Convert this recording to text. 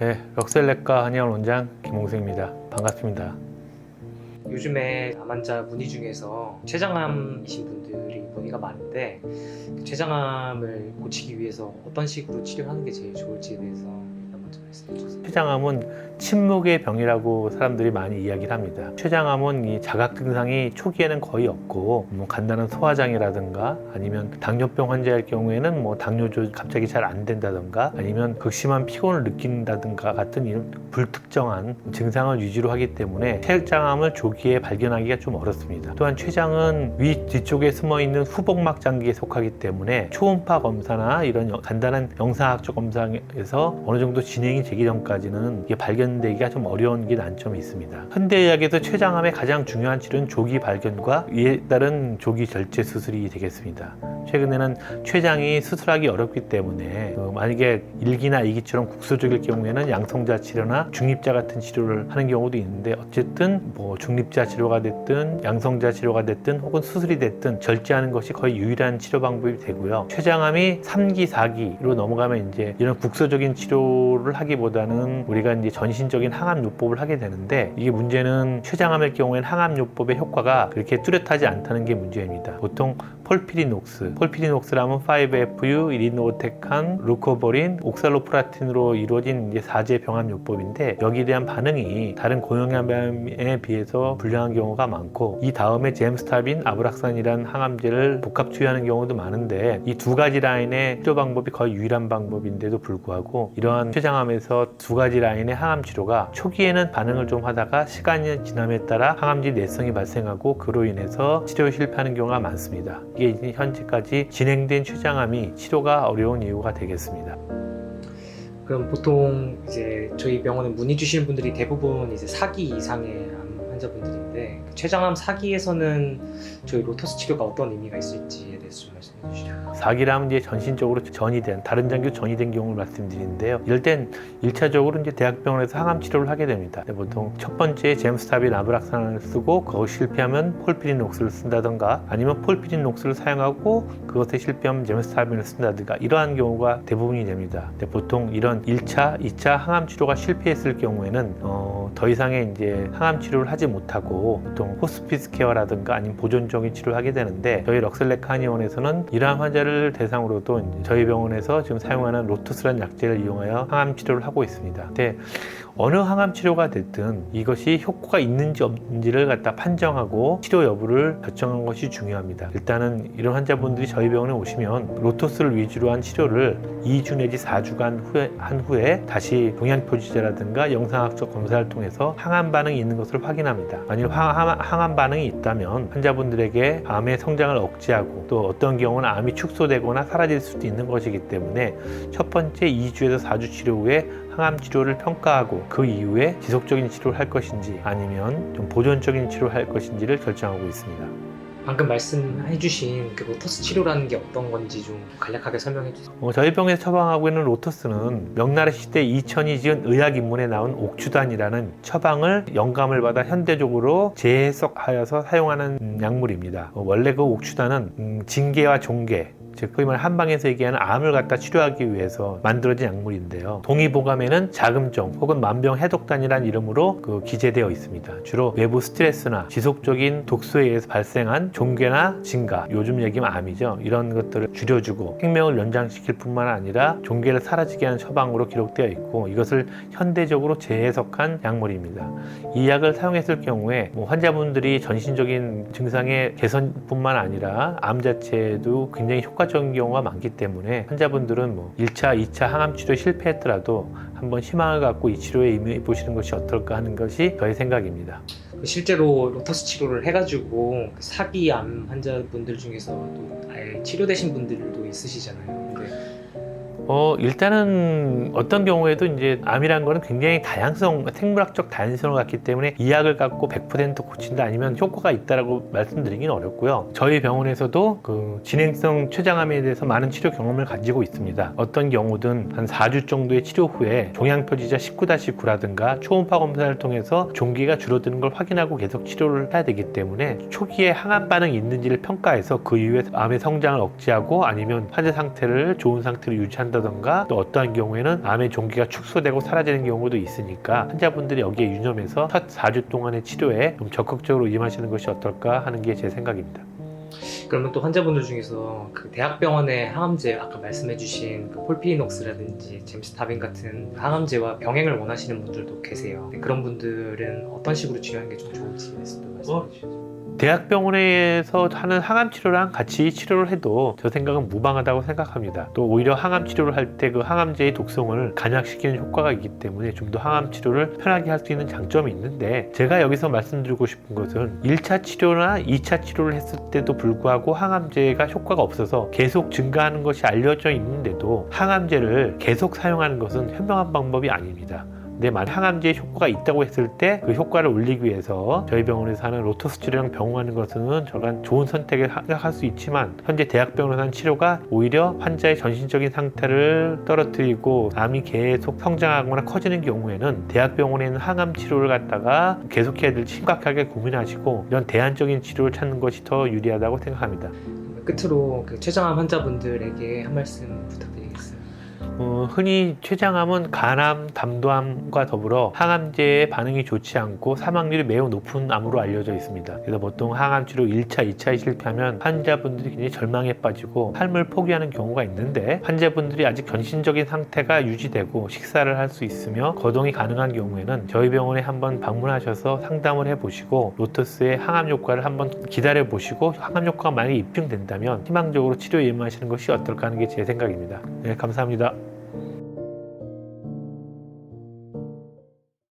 네, 럭셀렉과 한의원 원장 김홍수입니다. 반갑습니다. 요즘에 암 환자 문의 중에서 췌장암이신 분들이 문의가 많은데 그 췌장암을 고치기 위해서 어떤 식으로 치료하는 게 제일 좋을지에 대해서 췌장암은 침묵의 병이라고 사람들이 많이 이야기를 합니다. 췌장암은 이 자각 증상이 초기에는 거의 없고 뭐 간단한 소화장이라든가 아니면 당뇨병 환자일 경우에는 뭐 당뇨조 갑자기 잘 안 된다든가 아니면 극심한 피곤을 느낀다든가 같은 이런 불특정한 증상을 위주로 하기 때문에 췌장암을 조기에 발견하기가 좀 어렵습니다. 또한 췌장은 위 뒤쪽에 숨어 있는 후복막 장기에 속하기 때문에 초음파 검사나 이런 여- 간단한 영상학적 검사에서 어느 정도 진행이 되기 전까지는 이게 발견되기가 좀 어려운 게 난점이 있습니다. 현대의학에서 췌장암의 가장 중요한 치료는 조기 발견과 이에 따른 조기 절제 수술이 되겠습니다. 최근에는 췌장이 수술하기 어렵기 때문에 그 만약에 일기나 이기처럼 국소적일 경우에는 양성자 치료나 중립자 같은 치료를 하는 경우도 있는데 어쨌든 뭐 중립자 치료가 됐든 양성자 치료가 됐든 혹은 수술이 됐든 절제하는 것이 거의 유일한 치료 방법이 되고요. 췌장암이 3기, 4기로 넘어가면 이제 이런 국소적인 치료를 하기 보다는 우리가 이제 전신적인 항암 요법을 하게 되는데 이게 문제는 췌장암의 경우에는 항암 요법의 효과가 그렇게 뚜렷하지 않다는 게 문제입니다. 보통 폴피리녹스, 폴피리녹스라면 5FU, 이리노테칸, 루코버린, 옥살로프라틴으로 이루어진 이제 사제 병암 요법인데 여기에 대한 반응이 다른 고용암에 비해서 불량한 경우가 많고 이 다음에 잼스타빈, 아브락산이라는 항암제를 복합 투여하는 경우도 많은데 이 두 가지 라인의 치료 방법이 거의 유일한 방법인데도 불구하고 이러한 췌장암에서 두 가지 라인의 항암 치료가 초기에는 반응을 좀 하다가 시간이 지남에 따라 항암제 내성이 발생하고 그로 인해서 치료에 실패하는 경우가 많습니다. 이게 현재까지 진행된 췌장암이 치료가 어려운 이유가 되겠습니다. 그럼 보통 이제 저희 병원에 문의 주시는 분들이 대부분 이제 4기 이상의 암 환자분들인데 그 췌장암 4기에서는 저희 로터스 치료가 어떤 의미가 있을지에 대해서 좀 말씀해 주시죠. 사기라면 이제 전신적으로 전이 된 다른 장기 전이 된 경우를 말씀드리는데요. 이럴 땐 1차적으로 이제 대학병원에서 항암 치료를 하게 됩니다. 보통 첫 번째 잼스탑인 아브락산을 쓰고 그거 실패하면 폴피린옥스를 쓴다던가 아니면 폴피린옥스를 사용하고 그것에 실패하면 잼스타빈을 쓴다든가 이러한 경우가 대부분이 됩니다. 보통 이런 1차, 2차 항암 치료가 실패했을 경우에는 어, 더 이상의 이제 항암 치료를 하지 못하고 보통 호스피스 케어라든가 아니면 보존적인 치료를 하게 되는데 저희 럭셀렉 한의원에서는 이러한 환자를 대상으로도 저희 병원에서 지금 사용하는 로투스라는 약제를 이용하여 항암 치료를 하고 있습니다. 근데 어느 항암 치료가 됐든 이것이 효과가 있는지 없는지를 갖다 판정하고 치료 여부를 결정하는 것이 중요합니다. 일단은 이런 환자분들이 저희 병원에 오시면 로토스를 위주로 한 치료를 2주 내지 4주간 후에 한 후에 다시 동양 표지제라든가 영상학적 검사를 통해서 항암 반응이 있는 것을 확인합니다. 만일 항- 항- 항암 반응이 있다면 환자분들에게 암의 성장을 억제하고 또 어떤 경우는 암이 축소되거나 사라질 수도 있는 것이기 때문에 첫 번째 2주에서 4주 치료 후에 항암 치료를 평가하고 그 이후에 지속적인 치료를 할 것인지 아니면 좀 보존적인 치료를 할 것인지를 결정하고 있습니다. 방금 말씀해 주신 그 로터스 치료라는 게 어떤 건지 좀 간략하게 설명해 주세요. 어, 저희 병에서 처방하고 있는 로터스는 명나라 시대 2000이 지은 의학인문에 나온 옥추단이라는 처방을 영감을 받아 현대적으로 재해석하여서 사용하는 음, 약물입니다. 어, 원래 그 옥추단은 음, 징계와 종계 즉 소위 말해 한방에서 얘기하는 암을 갖다 치료하기 위해서 만들어진 약물인데요. 동의보감에는 자금종 혹은 만병 해독단이라는 이름으로 그 기재되어 있습니다. 주로 외부 스트레스나 지속적인 독소에 의해서 발생한 종괴나 증가, 요즘 얘기면 암이죠. 이런 것들을 줄여주고 생명을 연장시킬 뿐만 아니라 종괴를 사라지게 하는 처방으로 기록되어 있고 이것을 현대적으로 재해석한 약물입니다. 이 약을 사용했을 경우에 뭐 환자분들이 전신적인 증상의 개선뿐만 아니라 암 자체도 굉장히 효과적 인 경우가 많기 때문에 환자분들은 뭐 1차, 2차 항암 치료 실패했더라도 한번 희망을 갖고 이 치료에 임해 보시는 것이 어떨까 하는 것이 저의 생각입니다. 실제로 로터스 치료를 해가지고 그 사기 암 환자분들 중에서 또 아예 치료되신 분들도 있으시잖아요. 근데 어, 일단은 어떤 경우에도 이제 암이라는 거는 굉장히 다양성, 생물학적 다양성을 갖기 때문에 이 약을 갖고 100% 고친다 아니면 효과가 있다라고 말씀드리기는 어렵고요. 저희 병원에서도 그 진행성 췌장암에 대해서 많은 치료 경험을 가지고 있습니다. 어떤 경우든 한 4주 정도의 치료 후에 종양 표지자 19-9라든가 초음파 검사를 통해서 종기가 줄어드는 걸 확인하고 계속 치료를 해야 되기 때문에 초기에 항암 반응이 있는지를 평가해서 그 이후에 암의 성장을 억제하고 아니면 환자 상태를 좋은 상태로 유지한다 던가 또 어떠한 경우에는 암의 종기가 축소되고 사라지는 경우도 있으니까 환자분들이 여기에 유념해서 첫 4주 동안의 치료에 좀 적극적으로 임하시는 것이 어떨까 하는 게 제 생각입니다. 그러면 또 환자분들 중에서 그 대학병원의 항암제 아까 말씀해주신 그 폴피노क्스라든지 잼스타빈 같은 항암제와 병행을 원하시는 분들도 계세요. 근데 그런 분들은 어떤 식으로 치료하는 게 좀 좋을지 말씀해 주시죠. 대학병원에서 하는 항암 치료랑 같이 치료를 해도 저 생각은 무방하다고 생각합니다. 또 오히려 항암 치료를 할 때 그 항암제의 독성을 간약시키는 효과가 있기 때문에 좀 더 항암 치료를 편하게 할 수 있는 장점이 있는데 제가 여기서 말씀드리고 싶은 것은 1차 치료나 2차 치료를 했을 때도 불구하고 항암제가 효과가 없어서 계속 증가하는 것이 알려져 있는데도 항암제를 계속 사용하는 것은 현명한 방법이 아닙니다. 근데 만약 항암제의 효과가 있다고 했을 때 그 효과를 올리기 위해서 저희 병원에서 하는 로터스 치료랑 병행하는 것은 저간 좋은 선택을 생각할 수 있지만 현재 대학병원에서 하는 치료가 오히려 환자의 전신적인 상태를 떨어뜨리고 암이 계속 성장하거나 커지는 경우에는 대학병원에 있는 항암 치료를 갖다가 계속해야 될지 심각하게 고민하시고 이런 대안적인 치료를 찾는 것이 더 유리하다고 생각합니다. 끝으로 그 췌장암 환자분들에게 한 말씀 부탁드리겠습니다. 어, 흔히 췌장암은 간암, 담도암과 더불어 항암제의 반응이 좋지 않고 사망률이 매우 높은 암으로 알려져 있습니다. 그래서 보통 항암 치료 1차, 2차에 실패하면 환자분들이 굉장히 절망에 빠지고 삶을 포기하는 경우가 있는데 환자분들이 아직 전신적인 상태가 유지되고 식사를 할 수 있으며 거동이 가능한 경우에는 저희 병원에 한번 방문하셔서 상담을 해보시고 로터스의 항암 효과를 한번 기다려 보시고 항암 효과가 만약에 입증된다면 희망적으로 치료에 임하시는 것이 어떨까 하는 게 제 생각입니다. 네, 감사합니다.